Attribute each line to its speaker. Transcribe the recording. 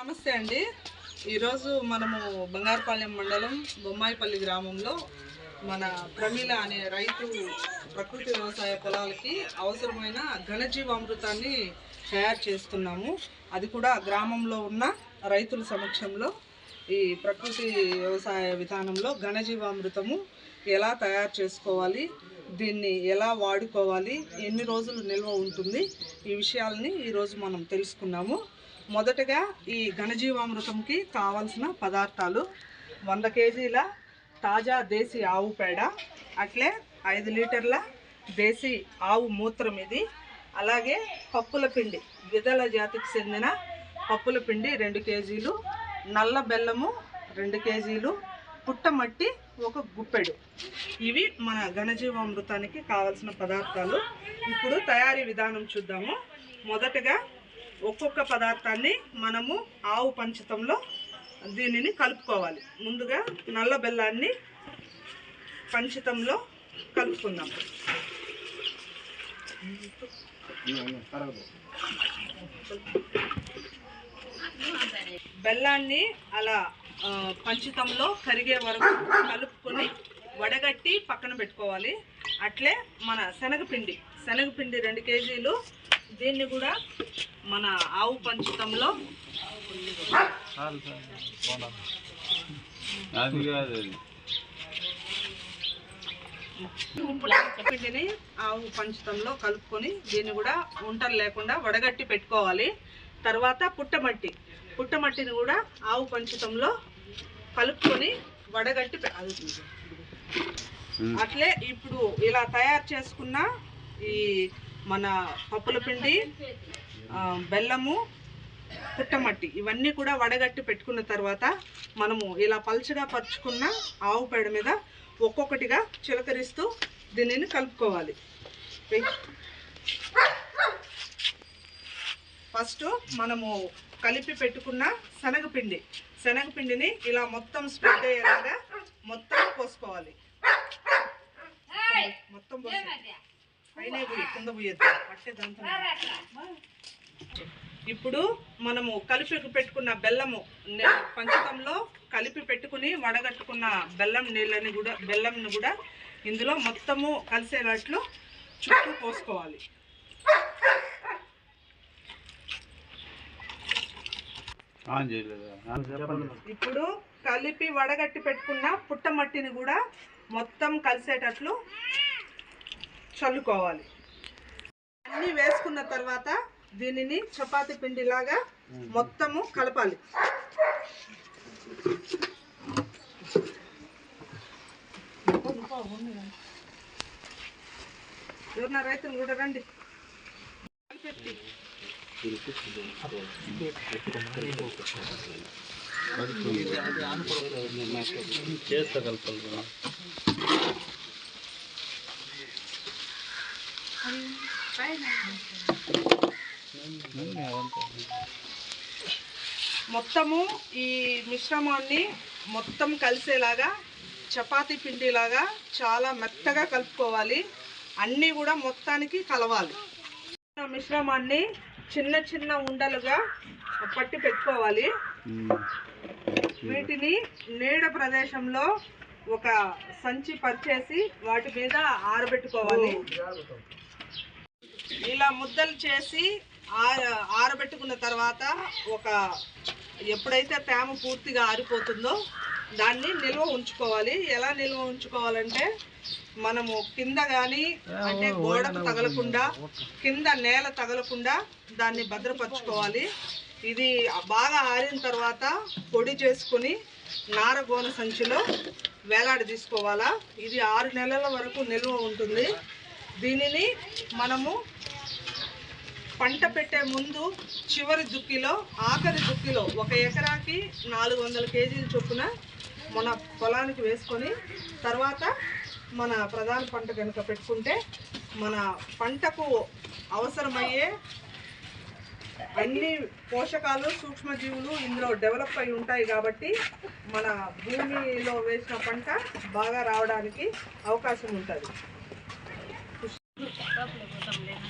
Speaker 1: నమస్తే అండి. ఈరోజు మనము బంగారుపాలెం మండలం బొమ్మాయిపల్లి గ్రామంలో మన ప్రమీల అనే రైతు ప్రకృతి వ్యవసాయ పొలాలకి అవసరమైన ఘనజీవామృతాన్ని తయారు చేస్తున్నాము. అది కూడా గ్రామంలో ఉన్న రైతుల సమక్షంలో. ఈ ప్రకృతి వ్యవసాయ విధానంలో ఘనజీవామృతము ఎలా తయారు చేసుకోవాలి దీన్ని ఎలా వాడుకోవాలి ఎన్ని రోజులు నిల్వ ఉంటుంది ఈ విషయాలని ఈరోజు మనం తెలుసుకున్నాము. మొదటగా ఈ ఘనజీవామృతంకి కావలసిన పదార్థాలు వంద కేజీల తాజా దేశీ ఆవు పేడ అట్లే ఐదు లీటర్ల దేశీ ఆవు మూత్రం ఇది. అలాగే పప్పుల పిండి విదల జాతికి చెందిన పప్పుల పిండి రెండు కేజీలు నల్ల బెల్లము రెండు కేజీలు పుట్టమట్టి ఒక గుప్పెడు. ఇవి మన ఘనజీవామృతానికి కావలసిన పదార్థాలు. ఇప్పుడు తయారీ విధానం చూద్దాము. మొదటగా ఒక్కొక్క పదార్థాన్ని మనము ఆవు పంచతంలో దీనిని కలుపుకోవాలి. ముందుగా నల్ల బెల్లాన్ని పంచతంలో కలుపుకుందాం. బెల్లాన్ని అలా పంచతంలో కరిగే వరకు కలుపుకొని వడగట్టి పక్కన పెట్టుకోవాలి. అట్లే మన శనగపిండి శనగపిండి రెండు కేజీలు దీన్ని కూడా మన ఆవు పంచితంలో పిండిని ఆవు పంచతంలో కలుపుకొని దీన్ని కూడా ఉంటలు లేకుండా వడగట్టి పెట్టుకోవాలి. తర్వాత పుట్టమట్టి. పుట్టమట్టిని కూడా ఆవు పంచతంలో కలుపుకొని వడగట్టి అట్లే ఇప్పుడు ఇలా తయారు చేసుకున్న ఈ మన పప్పుల పిండి బెల్లము పుట్టమట్టి ఇవన్నీ కూడా వడగట్టి పెట్టుకున్న తర్వాత మనము ఇలా పలుచగా పరుచుకున్న ఆవు పేడ మీద ఒక్కొక్కటిగా చిలకరిస్తూ దీనిని కలుపుకోవాలి. ఫస్ట్ మనము కలిపి పెట్టుకున్న శనగపిండి శనగపిండిని ఇలా మొత్తం స్ప్రెడ్ అయ్యేలాగా మొత్తం పోసుకోవాలి. మొత్తం పోసుకోవాలి పైన పోయి కింద పోయొద్దు. పట్టే దాంతో. ఇప్పుడు మనము కలిపి పెట్టుకున్న బెల్లము పంచకంలో కలిపి పెట్టుకుని వడగట్టుకున్న బెల్లం నీళ్ళని కూడా బెల్లంని కూడా ఇందులో మొత్తము కలిసేటట్లు చుట్టూ పోసుకోవాలి. ఇప్పుడు కలిపి వడగట్టి పెట్టుకున్న పుట్టమట్టిని కూడా మొత్తం కలిసేటట్లు చల్లుకోవాలి. అన్నీ వేసుకున్న తర్వాత దీనిని చపాతి పిండిలాగా మొత్తము కలపాలి. ఎవరన్నా రైతులు కూడా రండి. కలిపెట్టి
Speaker 2: చేస్తా కలపాలి
Speaker 1: మొత్తము ఈ మిశ్రమాన్ని మొత్తం కలిసేలాగా చపాతీ పిండిలాగా చాలా మెత్తగా కలుపుకోవాలి. అన్నీ కూడా మొత్తానికి కలవాలి. ఆ మిశ్రమాన్ని చిన్న చిన్న ఉండలుగా పట్టి పెట్టుకోవాలి. వీటిని నీడ ప్రదేశంలో ఒక సంచి పరిచేసి వాటి మీద ఆరబెట్టుకోవాలి. ఇలా ముద్దలు చేసి ఆరబెట్టుకున్న తర్వాత ఒక ఎప్పుడైతే తేమ పూర్తిగా ఆరిపోతుందో దాన్ని నిల్వ ఉంచుకోవాలి. ఎలా నిల్వ ఉంచుకోవాలంటే మనము కింద కానీ అంటే గోడకు తగలకుండా కింద నేల తగలకుండా దాన్ని భద్రపరచుకోవాలి. ఇది బాగా ఆరిన తర్వాత పొడి చేసుకుని నారగోన సంచిలో వేలాడి తీసుకోవాలా ఇది ఆరు నెలల వరకు నిల్వ ఉంటుంది. దీనిని మనము పంట పెట్టే ముందు చివరి దుక్కిలో ఆఖరి దుక్కిలో ఒక ఎకరాకి నాలుగు వందల కేజీల చొప్పున మన పొలానికి వేసుకొని తర్వాత మన ప్రధాన పంట కనుక పెట్టుకుంటే మన పంటకు అవసరమయ్యే అన్ని పోషకాలు సూక్ష్మజీవులు ఇందులో డెవలప్ అయి ఉంటాయి కాబట్టి మన భూమిలో వేసిన పంట బాగా రావడానికి అవకాశం ఉంటుంది. कब लेबो तब लेना।